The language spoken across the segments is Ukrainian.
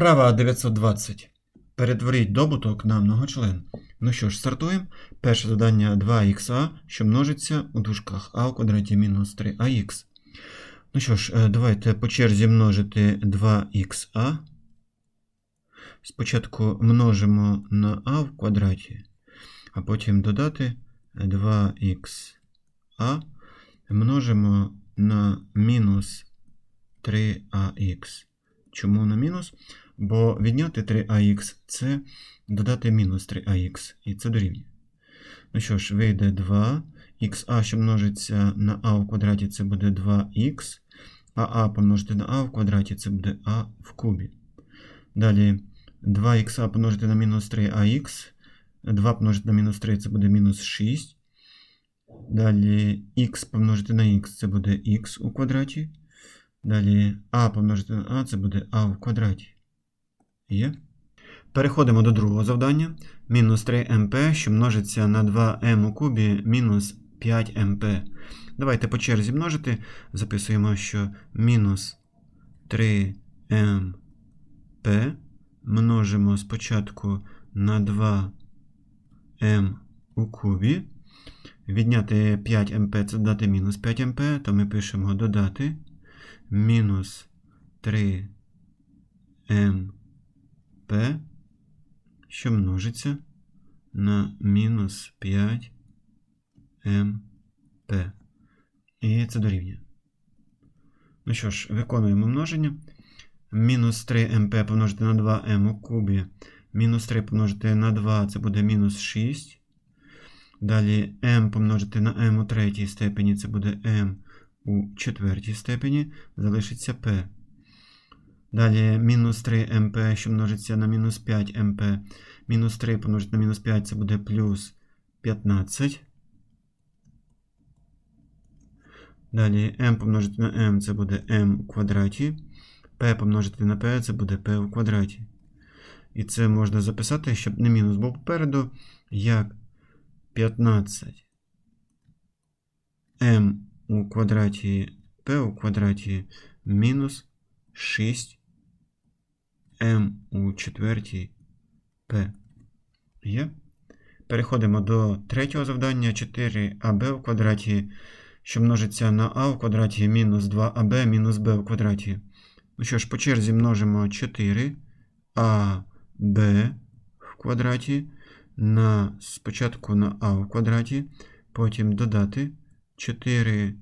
Вправа 920. Перетворіть добуток на многочлен. Ну що ж, стартуємо. Перше завдання 2ха, що множиться у дужках а у квадраті мінус 3ах. Ну що ж, е, давайте по черзі множити 2ха. Спочатку множимо на а в квадраті, а потім додати 2ха множимо на мінус 3ах. Чому на мінус? Бо відняти 3ах це додати мінус 3ах, і це дорівнює. Ну що ж, вийде 2. ха, що множиться на а в квадраті, це буде 2х, а а помножити на а в квадраті, це буде а в кубі. Далі 2х помножити на мінус 3ах, 2 помножити на мінус 3 це буде мінус 6. Далі х помножити на х це буде х у квадраті. Далі а помножити на а це буде а в квадраті. Є. Переходимо до другого завдання. Мінус 3mp, що множиться на 2m у кубі мінус 5mp. Давайте по черзі множити. Записуємо, що мінус 3mp множимо спочатку на 2m у кубі. Відняти 5mp це додати мінус 5mp, то ми пишемо додати мінус 3mp, що множиться на мінус 5mp. І це дорівнює. Ну що ж, виконуємо множення. Мінус 3mp помножити на 2m у кубі. Мінус 3 помножити на 2 це буде мінус 6. Далі m помножити на m у третій степені, це буде m у четвертій степені, залишиться p. Далі мінус 3 мп, що множиться на мінус 5 мп. Мінус 3 помножити на мінус 5 це буде плюс 15. Далі m помножити на m це буде m у квадраті. p помножити на p це буде p у квадраті. І це можна записати, щоб не мінус був попереду, як 15 m у квадраті p у квадраті мінус 6 m у четвертій p. Є. Переходимо до третього завдання 4аб у квадраті, що множиться на а у квадраті мінус 2аб мінус b у квадраті. Ну що ж, по черзі множимо 4 аб в квадраті на спочатку на а в квадраті, потім додати 4аб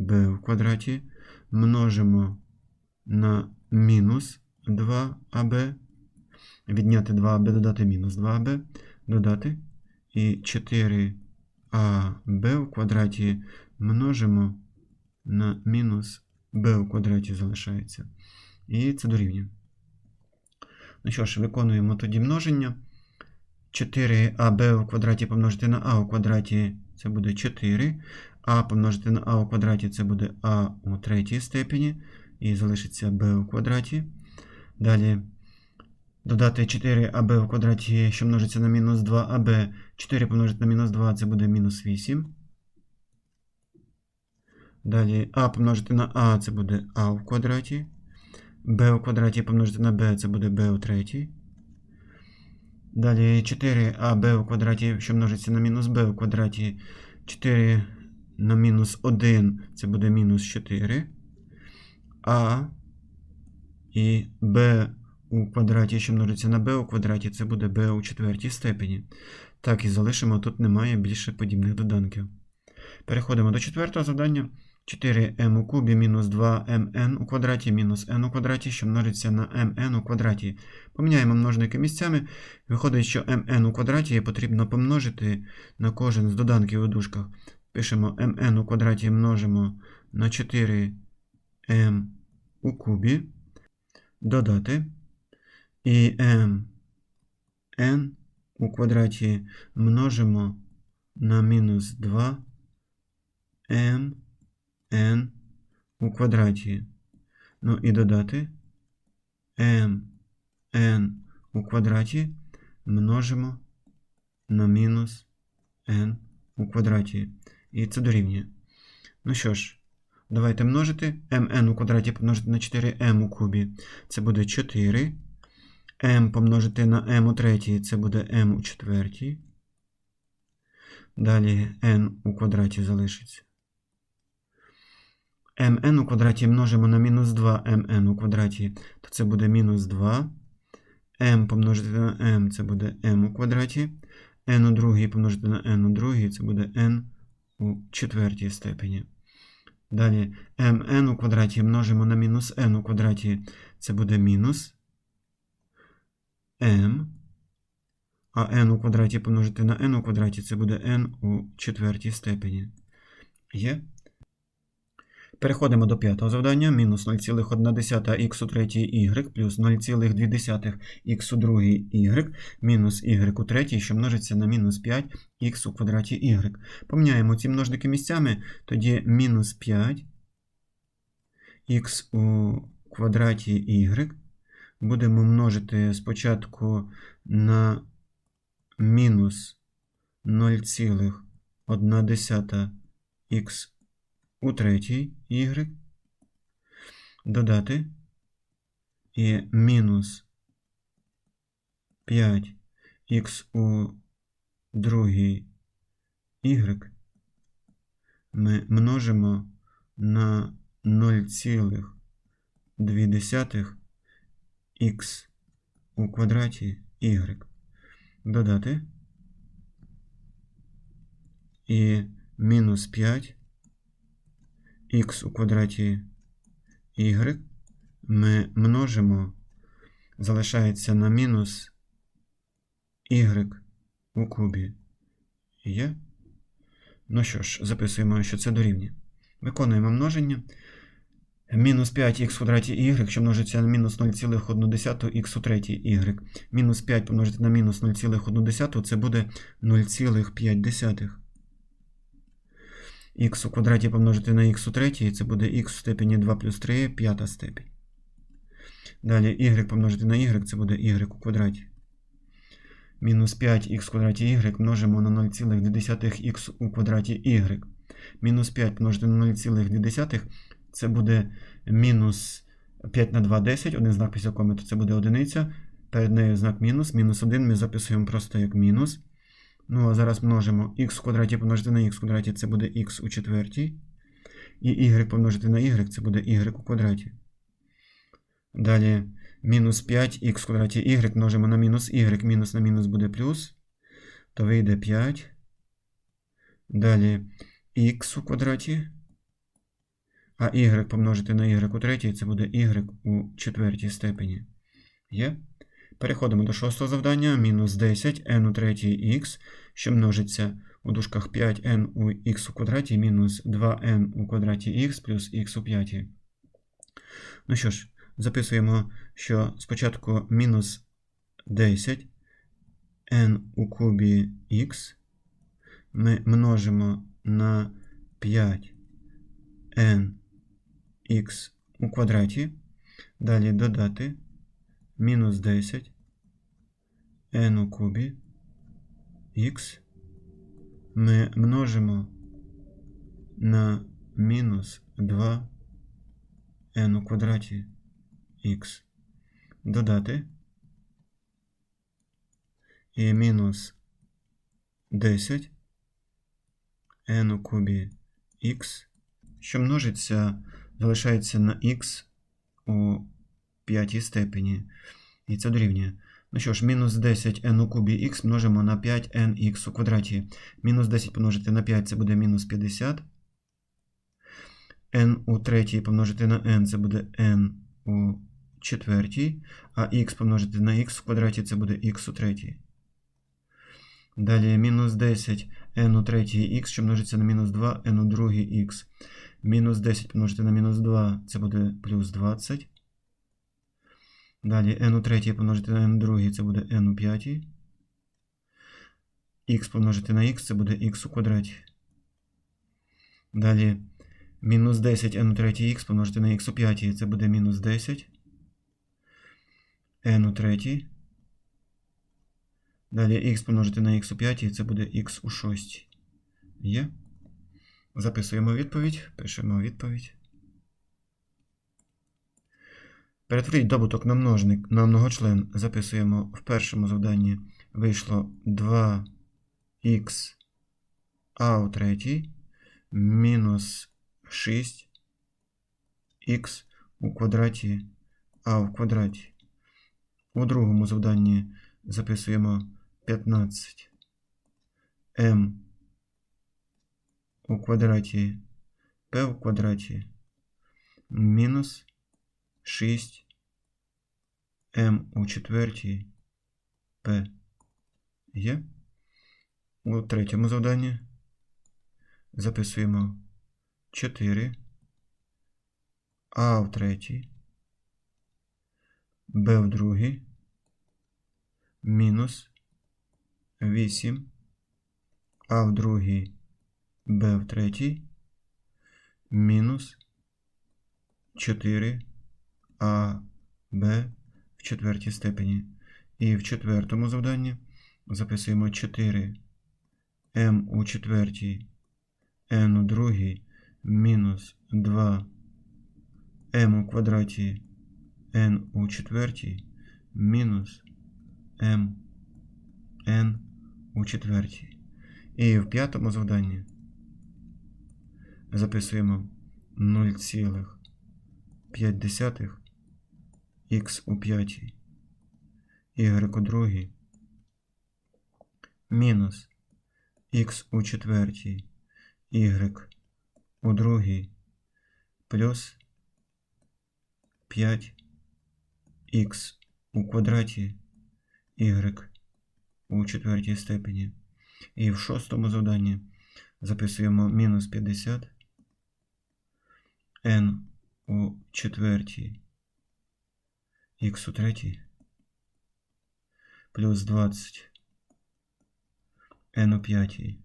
в квадраті, множимо на мінус 2аб, відняти 2аб, додати мінус 2аб, додати, і 4аб в квадраті множимо на мінус b у квадраті залишається. І це дорівнює. Ну що ж, виконуємо тоді множення. 4аб у квадраті помножити на а у квадраті це буде 4. А помножити на а у квадраті це буде а у третій степені. І залишиться b у квадраті. Далі додати 4аб у квадраті, що множиться на мінус 2аб. 4 помножити на мінус 2 це буде мінус 8. Далі а помножити на а це буде а в квадраті. b у квадраті помножити на b це буде b у третій. Далі 4аб у квадраті, що множиться на мінус b у квадраті. 4 на мінус 1 це буде мінус 4. А і b у квадраті, що множиться на b у квадраті, це буде b у четвертій степені. Так, і залишимо, тут немає більше подібних доданків. Переходимо до четвертого завдання. 4m у кубі мінус 2mn у квадраті мінус n у квадраті, що множиться на mn у квадраті. Поміняємо множники місцями. Виходить, що mn у квадраті потрібно помножити на кожен з доданків у дужках. Пишемо mn у квадраті множимо на 4m у кубі. Додати. І mn у квадраті множимо на мінус 2 m n у квадраті. Ну і додати m n у квадраті множимо на мінус n у квадраті. І це дорівнює. Ну що ж, Давайте множити. mn у квадраті помножити на 4m у кубі. Це буде 4. m помножити на m у третій, це буде m у четвертій. Далі n у квадраті залишиться. mn у квадраті множимо на мінус 2 mn у квадраті, то це буде мінус 2. m помножити на m, це буде m у квадраті. n у другій помножити на n у другій, це буде n у четвертій степені. Далі mn у квадраті множимо на мінус n у квадраті, це буде мінус m. А n у квадраті помножити на n у квадраті, це буде n у четвертій степені. Є? Переходимо до п'ятого завдання. Мінус 0,1х у третій y плюс 0,2х у другій y мінус y у третій, що множиться на мінус 5х у квадраті y. Поміняємо ці множники місцями, тоді мінус 5х у квадраті y будемо множити спочатку на мінус 0,1х у третій y, додати. І мінус 5х у другій y ми множимо на 0,2х у квадраті y. Додати. І мінус 5 х у квадраті y ми множимо, залишається на мінус y у кубі. Є? Ну що ж, записуємо, що це дорівнює. Виконуємо множення. Мінус 5х в квадраті y, що множиться на мінус 0,1х у третій y. Мінус 5 помножити на мінус 0,1 це буде 0,5 х у квадраті помножити на х у третій, це буде х у степені 2 плюс 3, п'ята степень. Далі y помножити на y, це буде y у квадраті. Мінус 5х в квадраті y множимо на 0,2х у квадраті y. Мінус 5 помножити на 0,2, це буде мінус 5 на 2 10, один знак після коми, то це буде одиниця. Перед нею знак мінус. Мінус 1 ми записуємо просто як мінус. Ну, а зараз множимо х в квадраті помножити на х в квадраті, це буде х у четвертій. І y помножити на y, це буде y у квадраті. Далі мінус 5х в квадраті y множимо на мінус y, мінус на мінус буде плюс. То вийде 5. Далі х у квадраті. А y помножити на y у третій, це буде y у четвертій степені. Є? Переходимо до шостого завдання. Мінус 10 n у третій х, що множиться у дужках 5n у х у квадраті мінус 2n у квадраті х плюс х у п'ятій. Ну що ж, записуємо, що спочатку мінус 10 n у кубі х ми множимо на 5n х у квадраті. Далі додати мінус 10 n у кубі х ми множимо на мінус 2 n у квадраті х. Додати і мінус 10 n у кубі х, що множиться, залишається на х у п'ятій степені. І це дорівнює. Ну що ж, мінус 10 n у кубі х множимо на 5nx у квадраті. Мінус 10 помножити на 5 це буде мінус 50. n у третій помножити на n це буде n у четвертій. А х помножити на х в квадраті це буде х у третій. Далі мінус 10 n у третій х, що множиться на мінус 2 n у другий х. Мінус 10 помножити на мінус 2 це буде плюс 20. Далі n у третій помножити на n у другій, це буде n у п'ятій. х помножити на х, це буде х у квадраті. Далі мінус 10 n у третій х помножити на х у п'ятій, це буде мінус 10. n у третій. Далі х помножити на х у п'ятій, це буде х у шостій. Є. Записуємо відповідь, пишемо відповідь. Перетворіть добуток на множник на многочлен. Записуємо в першому завданні. Вийшло 2х а у третій мінус 6х у квадраті а в квадраті. У другому завданні записуємо 15 m у квадраті p в квадраті мінус 6 m у четвертій p є. У третьому завданні записуємо 4 а в третій. B в другій. Мінус 8 а в другій. B в третій. Мінус 4 а b в четвертій степені. І в четвертому завданні записуємо 4 m у четвертій n у другій мінус 2 m у квадраті n у четвертій мінус m n у четвертій. І в п'ятому завданні записуємо 0,5 х у п'ятій. Y у другій. Мінус х у четвертій. Y у другій. Плюс 5х у квадраті. Y у четвертій степені. І в шостому завданні записуємо мінус 50 n у четвертій х у третій плюс 20 n у п'ятій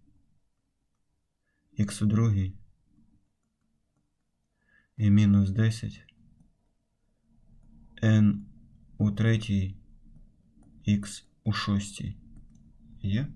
х у другій і мінус 10 n у третій х у шостій є.